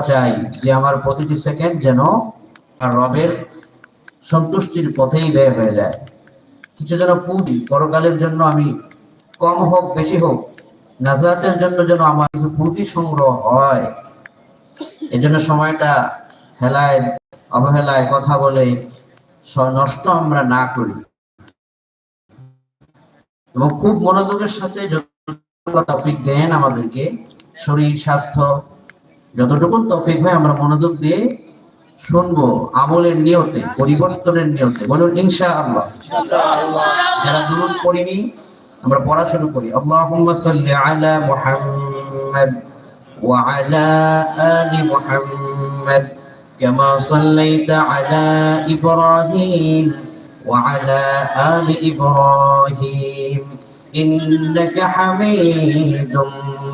চাই যে আমার প্রতিটি সেকেন্ড যেন রবের সন্তুষ্টির পথেই ব্যয় হয়ে যায়। কিছু যেন পুঁজি পরকালের জন্য আমি কম হোক, বেশি হোক জন্য যেন আমার কিছু পুঁজি সংগ্রহ হয়। এজন্য সময়টা হেলায়, অবহেলায় কথা বলে নষ্ট আমরা না করি। এবং খুব মনোযোগের সাথে দেন আমাদেরকে, শরীর, স্বাস্থ্য যতটুকু তফিক হয় আমরা মনোযোগ দিয়ে শুনবো আমলের নিয়তে পরিবর্তনের নিয়তে বলুন ইনশা আল্লাহ যারা দুরুদ পড়িনি আমরা পড়া শুরু করি আল্লাহুম্মা সাল্লি আলা মুহাম্মাদ ওয়া আলা আলি মুহাম্মাদ كما صليت على إبراهيم وعلى آل إبراهيم إنك حميد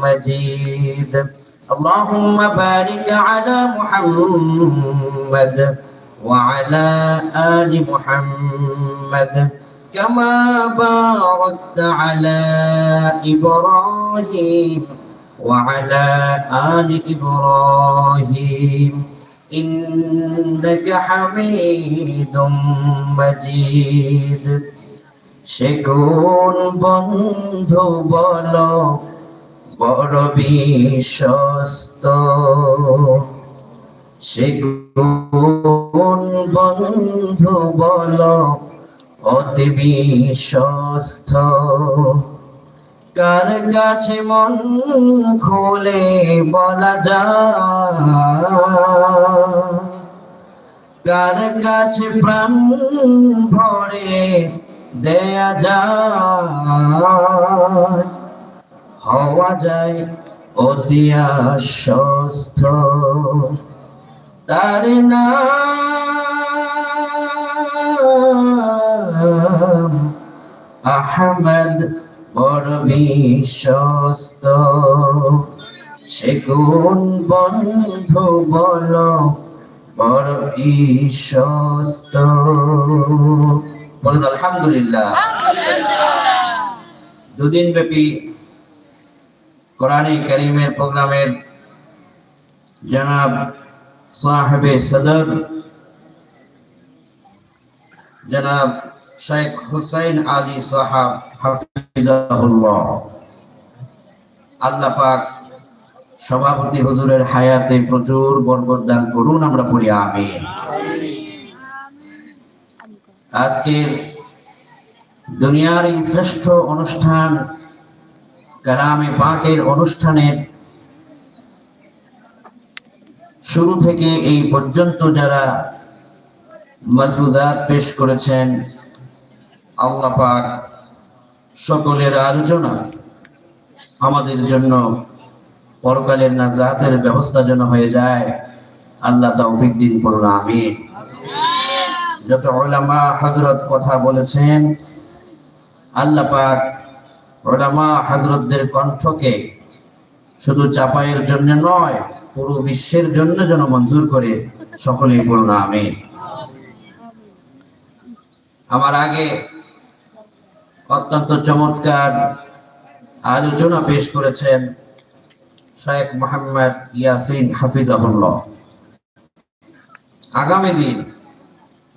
مجيد اللهم بارك على محمد وعلى آل محمد كما باركت على إبراهيم وعلى آل إبراهيم إنك حميد مجيد সে কোন বন্ধু বল বড় বিশ্বস্ত। সে কোন বন্ধু বল, অতি বিশ্বস্ত। কার কাছে মন খুলে বলা যায়? কার কাছে প্রাণ ভরে দেয়া যায়? হওয়া যায় অতি আশ্বস্ত। তার নাম আহমদ বড় বিশ্বস্ত। সে কোন বন্ধু বল বড় বিশ্বস্ত। বলুন আলহামদুলিল্লাহ। দুদিন ব্যাপী কোরআনে করিমের প্রোগ্রামের জনাব সাহেবে সদর, জনাব শেখ হুসাইন আলী সাহাব হাফিজাহুল্লাহ। আল্লাহ পাক সভাপতি হুজুরের হায়াতে প্রচুর বরকত দান করুন, আমরা পড়ি, আমিন। আজকের দুনিয়ার এই শ্রেষ্ঠ অনুষ্ঠান কালামে পাকের অনুষ্ঠানের শুরু থেকে এই পর্যন্ত যারা মজুদাত পেশ করেছেন, আল্লাহ পাক সকলের আলোচনা আমাদের জন্য পরকালের নাজাতের ব্যবস্থা যেন হয়ে যায়, আল্লাহ তৌফিক দিন পড়ুন, আমিন। যত ওলামা হজরত কথা বলেছেন, আল্লাহ পাক ওলামা হজরতদের কণ্ঠকে শুধু চাপাইয়ের জন্য নয়, পুরো বিশ্বের জন্য যেন মঞ্জুর করে সকলেই পড়ুন, আমিন। আমার আগে অত্যন্ত চমৎকার আলোচনা পেশ করেছেন শেখ মোহাম্মদ ইয়াসিন হাফিজ হাফিজাহুল্লাহ। আগামী দিন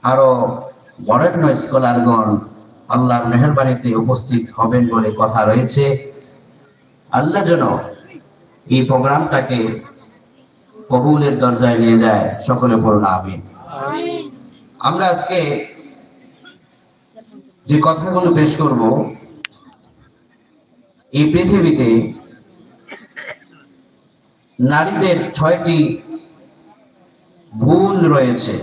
আরও বরেণ্য স্কলারগণ আল্লাহর মেহরবানিতে উপস্থিত হবেন বলে কথা রয়েছে। আল্লাহ যেন এই প্রোগ্রামটাকে কবুলের দরজায় নিয়ে যায়। সকলে পড়ুন আমিন। আমরা আজকে যে কথাগুলো পেশ করব এই পৃথিবীতে নারীদের ছয়টি ভুল রয়েছে।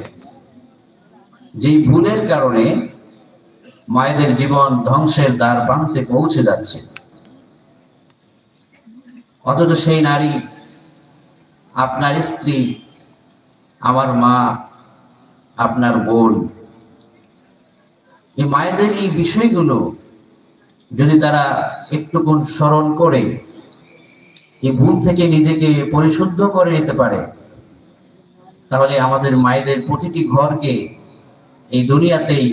যে ভুলের কারণে মায়েদের জীবন ধ্বংসের দ্বার প্রান্তে পৌঁছে যাচ্ছে। অথচ সেই নারী, আপনার স্ত্রী, আমার মা, আপনার বোন, এই মায়েদের এই বিষয়গুলো যদি তারা একটুকুন স্মরণ করে, এই ভুল থেকে নিজেকে পরিশুদ্ধ করে নিতে পারে, তাহলে আমাদের মায়েদের প্রতিটি ঘরকে এই দুনিয়াতেই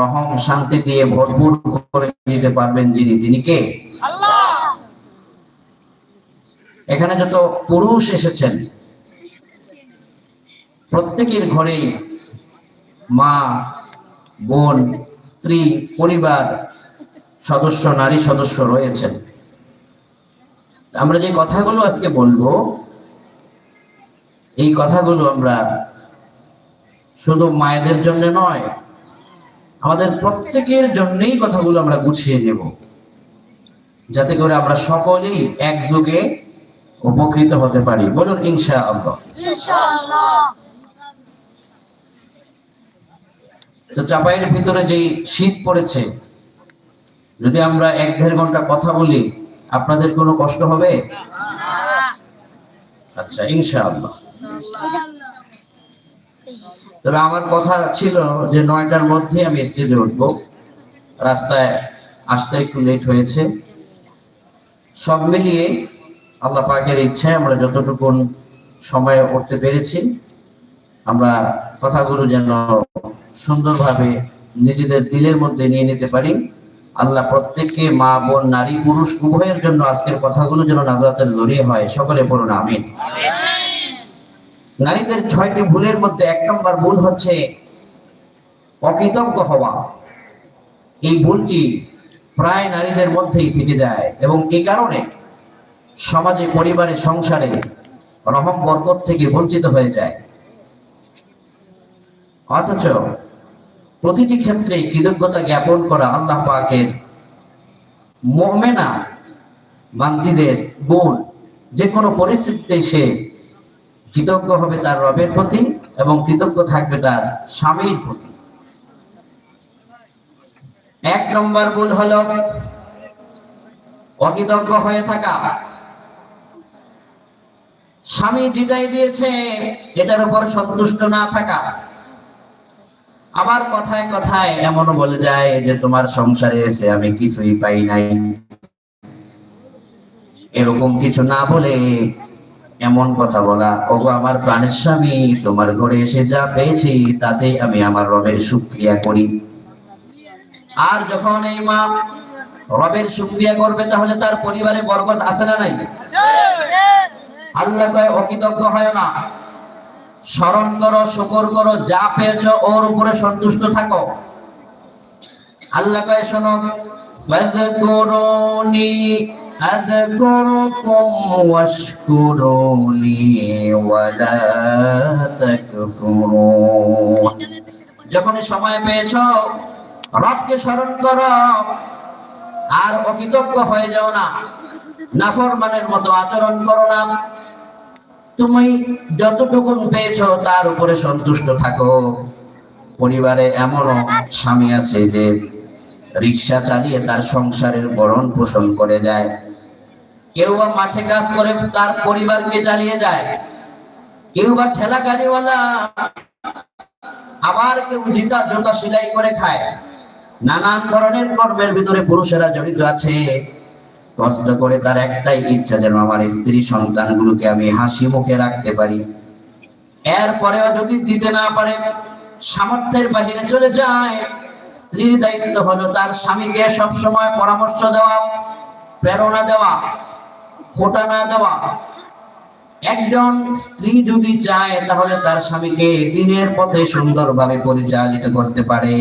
রহম শান্তি দিয়ে ভরপুর করে দিতে পারবেন যিনি। তিনি কে? এখানে যত পুরুষ এসেছেন প্রত্যেকের ঘরেই মা বোন স্ত্রী পরিবার সদস্য নারী সদস্য রয়েছেন। আমরা যে কথাগুলো আজকে বলব এই কথাগুলো আমরা শুধু মায়েদের জন্য নয় আমাদের প্রত্যেকের জন্যই কথাগুলো আমরা গুছিয়ে নেব। যাতে করে আমরা সকলেই একযোগে উপকৃত হতে পারি। বলুন ইনশা আল্লাহ ইনশাআল্লাহ। তো চাপাইয়ের ভিতরে যেই শীত পড়েছে যদি আমরা এক দেড় ঘণ্টা কথা বলি আপনাদের কোনো কষ্ট হবে? আচ্ছা ইনশাআল্লাহ। তবে আমার কথা ছিল যে নয়টার মধ্যে আমি স্টেজে উঠবো। রাস্তায় আসতে একটু লেট হয়েছে। সব মিলিয়ে আল্লাহ পাকের ইচ্ছায় আমরা যতটুকুন সময়ে উঠতে পেরেছি, আমরা কথাগুলো যেন সুন্দরভাবে নিজেদের দিলের মধ্যে নিয়ে নিতে পারি। আল্লাহ প্রত্যেককে মা, বোন, নারী, পুরুষ, উভয়ের জন্য আজকের কথাগুলো যেন নাজাতের জড়িয়ে হয়। সকলে পড়ুন, আমিন। নারীদের ছয়টি ভুলের মধ্যে এক নম্বর ভুল হচ্ছে অকৃতজ্ঞ হওয়া। এই ভুলটি প্রায় নারীদের মধ্যেই থেকে যায় এবং এই কারণে সমাজে, পরিবারে, সংসারে রহম, বরকত থেকে বঞ্চিত হয়ে যায়। অথচ প্রতিটি ক্ষেত্রে কৃতজ্ঞতা জ্ঞাপন করা আল্লাহ পাকের মোমেনা বান্দিদের গুণ। যে কোনো পরিস্থিতিতে সে কৃতজ্ঞ হবে তার রবের প্রতি এবং কৃতজ্ঞ থাকবে তার স্বামীর প্রতি। এক নম্বর ভুল হলো অকৃতজ্ঞ হয়ে থাকা। স্বামী যেটাই দিয়েছে, এটার উপর সন্তুষ্ট না থাকা। আবার কথায় কথায় এমনও বলে যায় যে, তোমার সংসারে এসে আমি কিছুই পাই নাই। এরকম কিছু না বলে এমন কথা বলা, ওগো আমার প্রাণের স্বামী, তোমার ঘরে এসে যা পেয়েছি তাতে আমি আমার রবের শুক্রিয়া করি। আর যখন এই মা রবের শুক্রিয়া করবে, তাহলে তার পরিবারে বরকত আছে না নাই? আল্লাহ কয়, অকৃতজ্ঞ হয় না। স্মরণ করো, শুকর করো, যা পেয়েছ, ওর উপরে সন্তুষ্ট থাকো। আল্লাহ কয়, শোনো আযকুরুকুম ওয়াশকুরুনি ওয়ালা তাকফুরুন যখনই সময় পেয়েছ, রবকে স্মরণ করো, আর অকৃতজ্ঞ হয়ে যাও না। নাফরমানের মতো আচরণ করো না। তুমি যতটুকুন পেয়েছ, তার উপরে সন্তুষ্ট থাকো। পরিবারে এমনও স্বামী আছে যে রিক্সা চালিয়ে তার সংসারের বরণ পোষণ করে যায়। কেউ বা মাঠে কাজ করে, তার পরিবারকে চালিয়ে যায়। কেউ বা ঠেলা গাড়িওয়ালা আবার কেউ জুতা জুতা সেলাই করে খায়। নানান ধরনের কর্মের ভিতরে পুরুষেরা জড়িত আছে। কষ্ট করে তার একটাই ইচ্ছা, যেন আমার স্ত্রী সন্তানগুলোকে আমি হাসি মুখে রাখতে পারি। এরপরেও যদি দিতে না পারে, সামর্থ্যের বাহিরে চলে যায়। স্ত্রীর দায়িত্ব হলো তার স্বামীকে সব সময় পরামর্শ দেওয়া, প্রেরণা দেওয়া। খোটা না দেওয়া। একজন স্ত্রী যদি চায়, তাহলে তার স্বামীকে দিনের পথে সুন্দরভাবে পরিচালিত করতে পারে।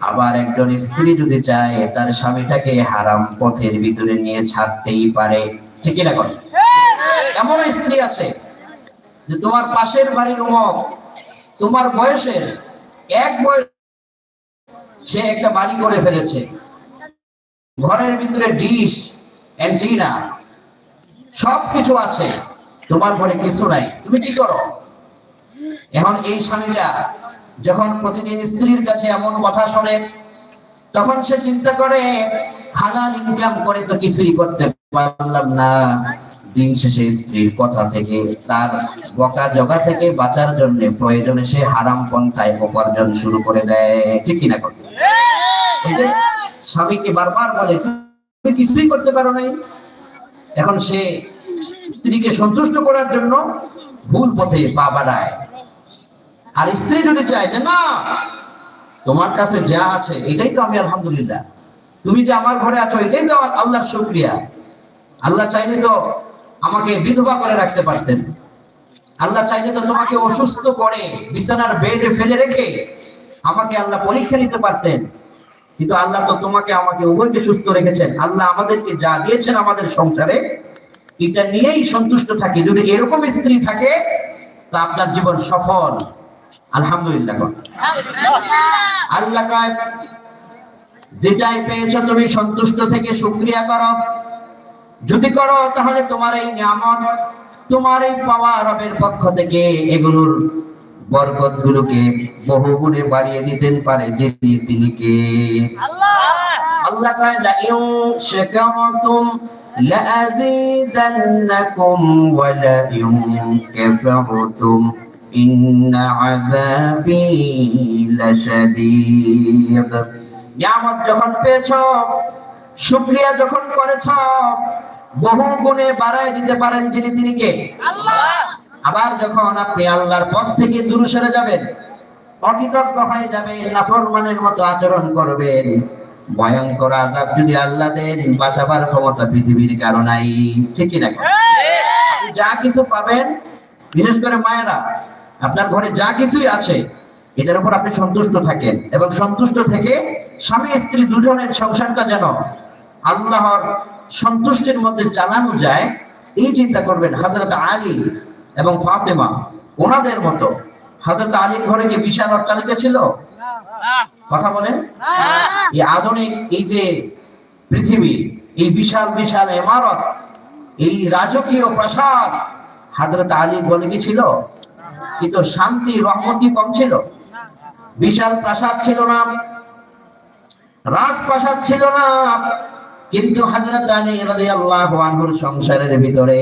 আবার একজন স্ত্রী যদি চায়, তার স্বামীটাকে হারাম পথের ভিতরে নিয়ে ছাড়তেই পারে। ঠিকই না কথা? এমন স্ত্রী আছে যে তোমার পাশের বাড়ির অমক তোমার বয়সের এক বয়স সে একটা বাড়ি করে ফেলেছে। ঘরের ভিতরে ডিশ, অ্যান্টিনা সব কিছু আছে। তোমার ঘরে কিছু নাই। তুমি কি করো? এখন এই স্বামীটা যখন প্রতিদিন স্ত্রীর কাছে এমন কথা শোনে, তখন সে চিন্তা করে, হালাল ইনকাম করে তো কিছুই করতে পারলাম না। দিন শেষে স্ত্রীর কথা থেকে, তার বকা জগা থেকে বাঁচার জন্য প্রয়োজনে সে হারাম পন্থায় উপার্জন শুরু করে দেয়। ঠিক কিনা করে স্বামীকে বারবার বলে, তুমি কিছুই করতে পারো নাই। এখন সে স্ত্রীকে সন্তুষ্ট করার জন্য ভুল পথে পা বাড়ায়। আর স্ত্রী যদি চায় যে, না, তোমার কাছে যা আছে, এটাই তো আমি আলহামদুলিল্লাহ। তুমি যে আমার ঘরে আছো, এটাই তো আল্লাহর শুক্রিয়া। আল্লাহ চাইলে তো আমাকে বিধবা করে রাখতে পারতেন। আল্লাহ চাইলে তো তোমাকে অসুস্থ করে বিছানার বেডে ফেলে রেখে আমাকে আল্লাহ পরীক্ষা নিতে পারতেন। কিন্তু আল্লাহ তো তোমাকে আমাকে উভয়কে সুস্থ রেখেছেন। আল্লাহ আমাদেরকে যা দিয়েছেন আমাদের সংসারে, এটা নিয়েই সন্তুষ্ট থাকি। যদি এরকম স্ত্রী থাকে, তা আপনার জীবন সফল। আলহামদুলিল্লাহ। আল্লাহ যেটাই পেয়েছ তুমি সন্তুষ্ট থেকে শুকরিয়া করো। যদি করো, তাহলে তোমার এই নিয়ামত, তোমার এই পাওয়া রবের পক্ষ থেকে এগুলোর বরকত গুলোকে বহু গুণে বাড়িয়ে দিতেন পারে যিনি তিনি কে আল্লাহ কয় লা ইন শাকারতুম لأزيدنكم ولئن كفرتم إن عذابي لشديد নিয়ামত যখন পেয়েছ শুকরিয়া যখন করেছ বহু গুণে বাড়ায় দিতে পারেন যিনি তিনি কে আবার যখন আপনি আল্লাহর পথ থেকে দূরে সরে যাবেন, অকৃতজ্ঞ হয়ে যাবেন, নাফরমানের মতো আচরণ করবেন, ভয়ঙ্কর আজাব যদি আল্লাহ দেন, বাঁচাবার ক্ষমতা পৃথিবীর কারণাই ঠিকই না আপনি যা কিছু পাবেন, বিশেষ করে মায়েরা, আপনার ঘরে যা কিছুই আছে, এটার উপর আপনি সন্তুষ্ট থাকেন এবং সন্তুষ্ট থেকে স্বামী, স্ত্রী দুজনের সংসারটা যেন আল্লাহর সন্তুষ্টির মধ্যে চালানো যায়, এই চিন্তা করবেন। হাজরত আলী এবং ফাতেমা ওনাদের মতো। হাজরত আলীর ঘরে কি বিশাল অট্টালিকা ছিল? কথা বলেন। এই আধুনিক এই যে পৃথিবী এই বিশাল বিশাল ইমারত এই রাজকীয় প্রাসাদ হাজরত আলী বলে কি ছিল? কিন্তু শান্তি রহমতি কম ছিল। বিশাল প্রাসাদ ছিল না। রাজপ্রাসাদ ছিল না। কিন্তু হযরত আলী রাদিয়াল্লাহু আনহুর সংসারের ভিতরে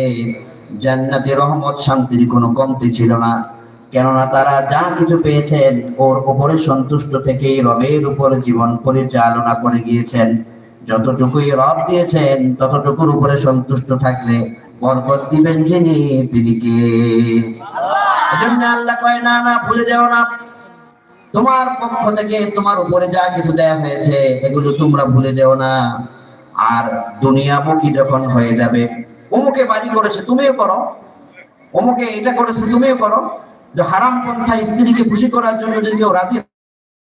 জান্নাতি রহমত শান্তির কোনো কমতি ছিল না। কেননা তারা যা কিছু পেয়েছেন ওর উপরে সন্তুষ্ট থেকে রবের উপর জীবন পরিচালনা করে গিয়েছেন। যতটুকুই রব দিয়েছেন ততটুকুর উপরে সন্তুষ্ট থাকলে বরকত দিবেন যিনি তিনি কে? এজন্য আল্লাহ কয় না না ভুলে যাও না। তোমার পক্ষ থেকে তোমার উপরে যা কিছু দেয়া হয়েছে এগুলো তোমরা ভুলে যেও না। আর দুনিয়ামুখী যখন হয়ে যাবে অমুকে বাড়ি করেছে, তুমিও করো। অমুকে এটা করেছে, তুমিও করো। যে হারাম পন্থা স্ত্রীকে খুশি করার জন্য যদি কেউ রাজি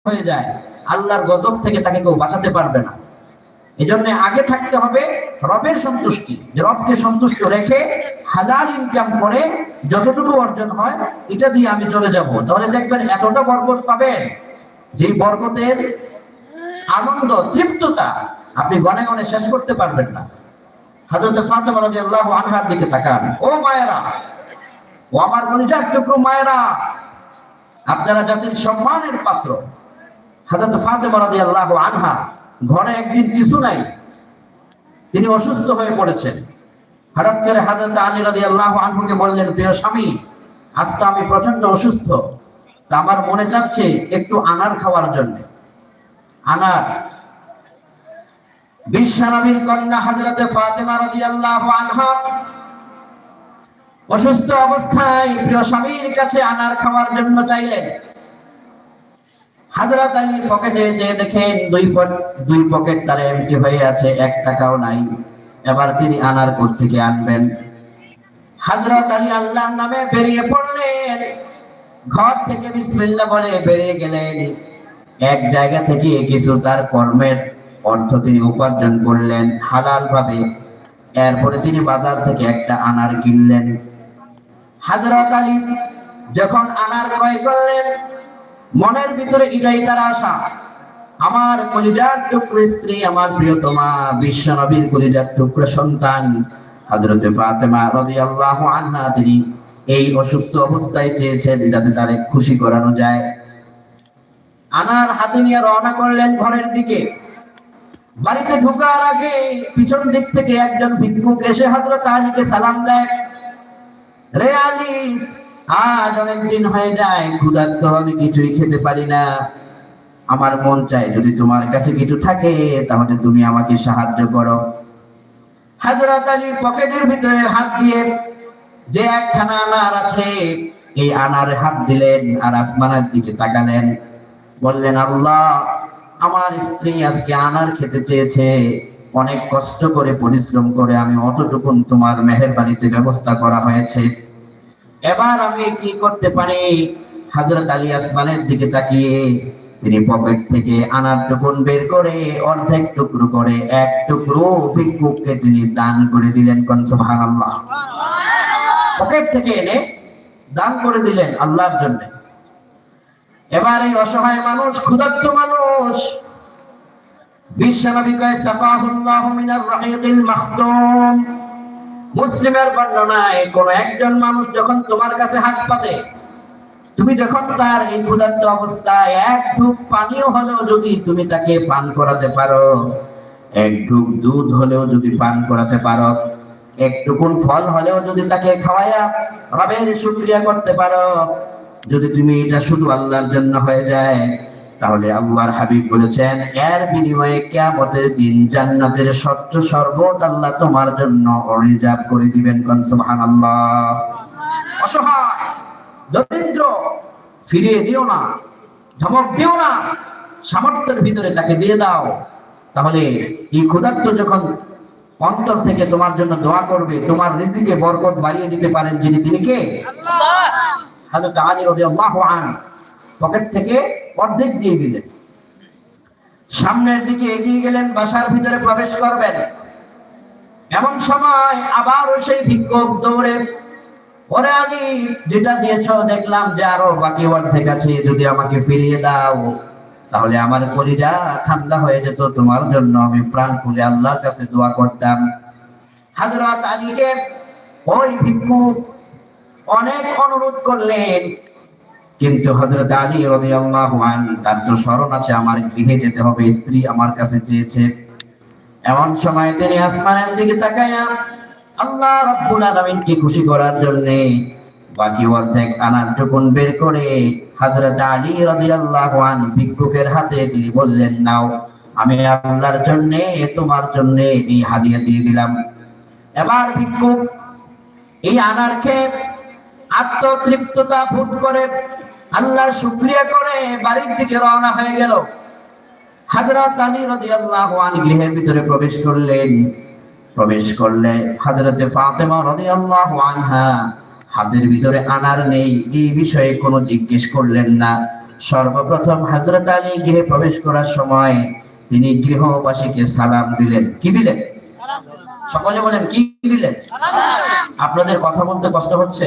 হয়ে যায়, আল্লাহর গজব থেকে তাকে কেউ বাঁচাতে পারবে না। এজন্য আগে থাকতে হবে রবের সন্তুষ্টি, যে রবকে সন্তুষ্ট রেখে হালাল ইনকাম করে যতটুকু অর্জন হয়, এটা দিয়ে আমি চলে যাব। তাহলে দেখবেন এতটা বরকত পাবেন, যেই বরকতের আনন্দ, তৃপ্ততা আপনি গনে গনে শেষ করতে পারবেন না। হাজরত ফাতেমা রাদিয়াল্লাহু আনহার দিকে তাকান। ও মায়েরা, ও আমার কলিজার টুকরো মায়েরা, আপনারা জাতির সম্মানের পাত্র। হাজরত ফাতেমা রাদিয়াল্লাহু আনহা ঘরে একদিন কিছু নাই, তিনি অসুস্থ হয়ে পড়েছেন। হঠাৎ করে হাজরত আলী রাদিয়াল্লাহু আনহুকে বললেন, প্রিয় স্বামী, আজ তো আমি প্রচণ্ড অসুস্থ। তা আমার মনে চাচ্ছে একটু আনার খাওয়ার জন্য। আনার বিশ্বনবীর কন্যা হযরতে ফাতেমা রাদিয়াল্লাহু আনহা অসুস্থ অবস্থায় প্রিয় স্বামীর কাছে আনার খাওয়ার জন্য চাইলেন। হাজরত আলী পকেটে যে দেখেন দুই দুই পকেট তার এমটি হয়ে আছে, এক টাকাও নাই। এবার তিনি আনার কোথ থেকে আনবেন। হাজরত আলী আল্লাহর নামে বেরিয়ে পড়লেন। ঘর থেকে বিসমিল্লাহ বলে বেরিয়ে গেলেন। এক জায়গা থেকে কিছু তার কর্মের অর্থ তিনি উপার্জন করলেন হালাল ভাবে এরপরে তিনি বাজার থেকে একটা আনার কিনলেন। হাজরত আলী যখন আনার ক্রয় করলেন, মনের ভিতরে এটাই তার আশা, আমার কলিজার টুকরো স্ত্রী, আমার প্রিয়তমা বিশ্ব নবীর কলিজার টুকরো সন্তান। হযরত ফাতেমা রাদিয়াল্লাহু আনহা, তিনি এই অসুস্থ অবস্থায় চেয়েছেন যাতে তারে খুশি করানো যায়। আনার হাতে নিয়ে রওনা করলেন ঘরের দিকে। বাড়িতে ঢোকার আগে পিছন দিক থেকে একজন ভিক্ষুক এসে হযরত আলীকে সালাম দেয়। রে আলী, আজ অনেক দিন হয়ে যায়, ক্ষুধার্ত, আমি কিছুই খেতে পারি না। আমার মন চায় যদি তোমার কাছে কিছু থাকে, তাহলে তুমি আমাকে সাহায্য করো। হাজরত আলী পকেটের ভিতরে হাত দিয়ে, যে একখানা আনার আছে, এই আনারে হাত দিলেন আর আসমানের দিকে তাকালেন। বললেন, আল্লাহ আমার স্ত্রী আজকে আনার খেতে চেয়েছে। অনেক কষ্ট করে, পরিশ্রম করে আমি অতটুকুন তোমার মেহেরবানিতে ব্যবস্থা করা হয়েছে। এবার আমি কি করতে পারি? হাজরত আলী আসমানের দিকে তাকিয়ে তিনি পকেট থেকে আনার টুকুন বের করে অর্ধেক টুকরো করে এক টুকরো ভিক্ষুককে তিনি দান করে দিলেন কোন, সুবহানাল্লাহ। পকেট থেকে এনে দান করে দিলেন আল্লাহর জন্য। এবার এই অসহায় মানুষ, ক্ষুধার্ত মানুষ বিশ্বনবী কয় মিনার রাহিকিল মাখতুম মুসলিমের বর্ণনায় কোন একজন মানুষ যখন তোমার কাছে হাত পাতে, তুমি যখন তার এই ক্ষুধার্ত অবস্থায় এক ঢুক পানীয় হলেও যদি তুমি তাকে পান করাতে পারো, এক ঢুক দুধ হলেও যদি পান করাতে পারো একটুকুন ফল হলেও যদি তাকে খাওয়ায়া রবের শুক্রিয়া করতে পারো, যদি তুমি এটা শুধু আল্লাহর জন্য হয়ে যায় তাহলে আল্লাহর হাবিব বলেছেন এর বিনিময়ে কিয়ামতের দিন জান্নাতের স্বচ্ছ শরবত আল্লাহ তোমার জন্য রিজার্ভ করে দিবেন কোন সুবহানাল্লাহ। অসহায় দরিদ্র ফিরিয়ে দিও না ধমক দিও না সামর্থ্যের ভিতরে তাকে দিয়ে দাও। তাহলে এই ক্ষুধার্ত যখন অন্তর থেকে তোমার জন্য দোয়া করবে তোমার রিজিকে বরকত বাড়িয়ে দিতে পারেন যিনি তিনি কে? আলী রাদিয়াল্লাহু আনহু। পকেট থেকে অর্ধেক দিয়ে দিলেন। সামনের দিকে এগিয়ে গেলেন, বাসার ভিতরে প্রবেশ করবেন। এমন সময় আবারও সেই ভিক্ষুক দৌড়ে, ওরে আলী, যেটা দিয়েছ দেখলাম যে আরও বাকি অর্ধেক আছে, যদি আমাকে ফিরিয়ে দাও, তাহলে আমার কলিজা ঠান্ডা হয়ে যেত, তোমার জন্য আমি প্রাণ খুলে আল্লাহর কাছে দোয়া করতাম। হাজরত আলীকে ওই ভিক্ষু অনেক অনুরোধ করলেন কিন্তু হজরত আলী রাদিয়াল্লাহু আন তার তো স্মরণ আছে, আমার গৃহে যেতে হবে, স্ত্রী আমার কাছে চেয়েছে। এমন সময় তিনি আসমানের দিকে তাকায়া আল্লাহ রাব্বুল আলামিনকে খুশি করার জন্য বাকি অর্ধেক আনার টুকুন বের করে হযরত আলী রাদিয়াল্লাহু আন ভিক্ষুকের হাতে তিনি বললেন, নাও, আমি আল্লাহর জন্য, তোমার জন্য এই হাদিয়া দিয়ে দিলাম। এবার ভিক্ষুক এই আনার খেয়ে আত্মতৃপ্ততা ভূত করে আল্লাহর শুক্রিয়া করে বাড়ির দিকে রওনা হয়ে গেল। হাজরত আলী রাদিয়াল্লাহু আনহু গৃহের ভিতরে প্রবেশ করলেন। প্রবেশ করলে হাজরতে ফাতেমা রাদিয়াল্লাহু আনহা হাতের ভিতরে আনার নেই এই বিষয়ে কোনো জিজ্ঞেস করলেন না। সর্বপ্রথম হযরত আলী গৃহে প্রবেশ করার সময় তিনি গৃহবাসীকে সালাম দিলেন। কি দিলেন? সকলে বলেন কি দিলেন? আপনাদের কথা বলতে কষ্ট হচ্ছে?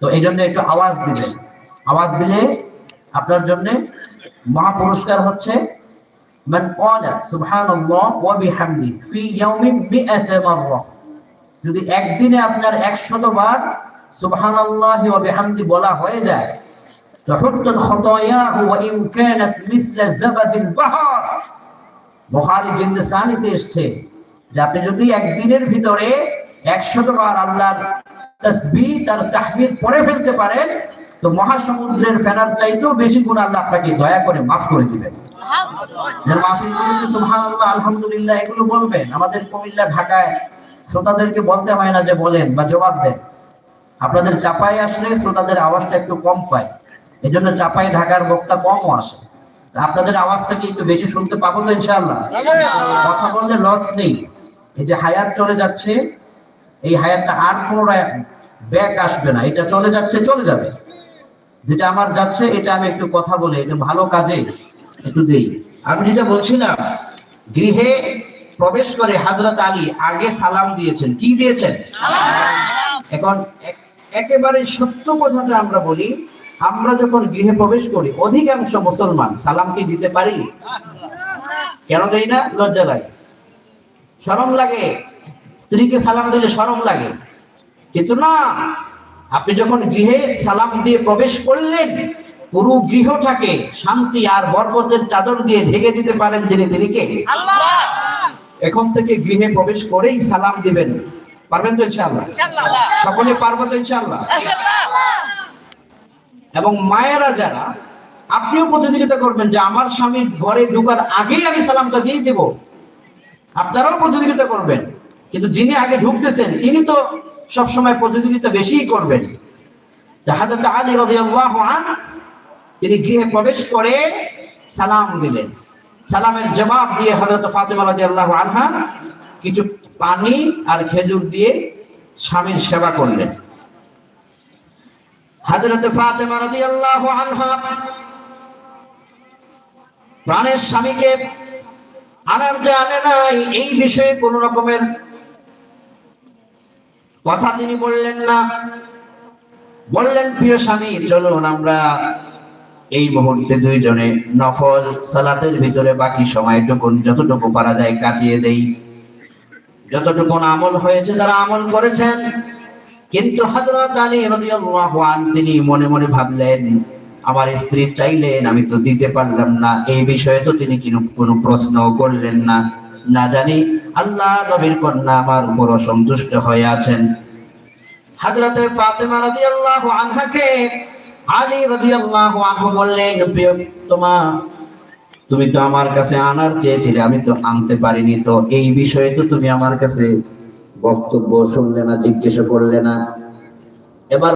তো এই জন্য একটু আওয়াজ দিবেন আওয়াজ দিলে আপনার জন্য মহা পুরস্কার হচ্ছে মান ক্বালা সুবহানাল্লাহ ওয়া বিহামদি ফি ইয়াউমিন মিআত মাররা যদি একদিনে আপনার 100 বার সুবহানাল্লাহি ওয়া বিহামদি বলা হয়ে যায় تحطت خطاياه وإن كانت مثل زبد البحر বুখারী জিলদে সানিতে এসেছে যে আপনি যদি একদিনের ভিতরে 100 বার আল্লাহর তাসবিহ তার তাহমিদ পড়ে ফেলতে পারেন তো মহাসমুদ্রের ফেনার চাইতেও বেশি গুণ আল্লাহ আপনাকে দয়া করে মাফ করে দিবেন। সুবহানাল্লাহ আলহামদুলিল্লাহ এগুলো বলবেন। আমাদের কুমিল্লা ঢাকায় শ্রোতাদেরকে বলতে হয় না যে বলেন বা জবাব দেন। আপনাদের চাপাই আসলে শ্রোতাদের আওয়াজটা একটু কম পায়। এই জন্য চাপাই ঢাকার বক্তা কমও আসে। আপনাদের আওয়াজ থেকে একটু বেশি শুনতে পাবো তো ইনশাআল্লাহ। কথা বললে লস নেই। এই যে হায়াত চলে যাচ্ছে এই হায়াতটা আর পুনরায় ব্যাক আসবে না। এটা চলে যাচ্ছে, চলে যাবে। যেটা আমার যাচ্ছে, এটা আমি একটু কথা বলে, একটু ভালো কাজে একটু দেই। আমি যেটা বলছিলাম, গৃহে প্রবেশ করে হাজরত আলী আগে সালাম দিয়েছেন। কি দিয়েছেন? এখন এক- একেবারে সত্য কথাটা আমরা বলি, আমরা যখন গৃহে প্রবেশ করি, অধিকাংশ মুসলমান সালাম কি দিতে পারি? কেন দেই না? লজ্জা লাগে। শরম লাগে। স্ত্রীকে সালাম দিলে শরম লাগে। কিন্তু না আপনি যখন গৃহে সালাম দিয়ে প্রবেশ করলেন পুরো গৃহটাকে শান্তি আর বরকতের চাদর দিয়ে ঢেকে দিতে পারেন যিনি তিনি কে? এখন থেকে গৃহে প্রবেশ করেই সালাম দিবেন। পারবেন তো ইনশাআল্লাহ? সকলে পারব তো ইনশাআল্লাহ। এবং মায়েরা যারা আপনিও প্রতিযোগিতা করবেন যে আমার স্বামী ঘরে ঢোকার আগেই আমি সালামটা দিয়ে দেব। আপনারাও প্রতিযোগিতা করবেন। কিন্তু যিনি আগে ঢুকতেছেন, তিনি তো সব সময় প্রতিযোগিতা বেশিই করবেন। হাজরত আলী তিনি গৃহে প্রবেশ করে সালাম দিলেন। সালামের জবাব দিয়ে হযরত ফাতেমা রাদিয়াল্লাহু আনহা কিছু পানি আর খেজুর দিয়ে স্বামীর সেবা করলেন। হযরত ফাতেমা রাদিয়াল্লাহু আনহা প্রাণের স্বামীকে আনার জানে নাই, এই বিষয়ে কোন রকমের কথা তিনি বললেন না। বললেন, প্রিয় স্বামী, চলুন আমরা এই মুহূর্তে দুইজনে নফল সালাতের ভিতরে বাকি সময়টুকু, যতটুকু পারা যায় কাটিয়ে দেই। যতটুকু আমল হয়েছে তারা আমল করেছেন। কিন্তু হযরত আলী রাদিয়াল্লাহু আন তিনি মনে মনে ভাবলেন, আমার স্ত্রী চাইলেন আমি তো দিতে পারলাম না, এই বিষয়ে তো তিনি কোনো কোনো প্রশ্ন করলেন না। না জানি, আল্লাহ নবীর কন্যা আমার উপর অসন্তুষ্ট হয়ে আছেন। ফাতেমা রাদিয়াল্লাহু আনহাকে আলী রাদিয়াল্লাহু আনহু বললেন তুমি তো আমার কাছে আনার চেয়েছিলে, আমি তো আনতে পারিনি। তো এই বিষয়ে তো তুমি আমার কাছে বক্তব্য শুনলে না, জিজ্ঞেস করলে না। এবার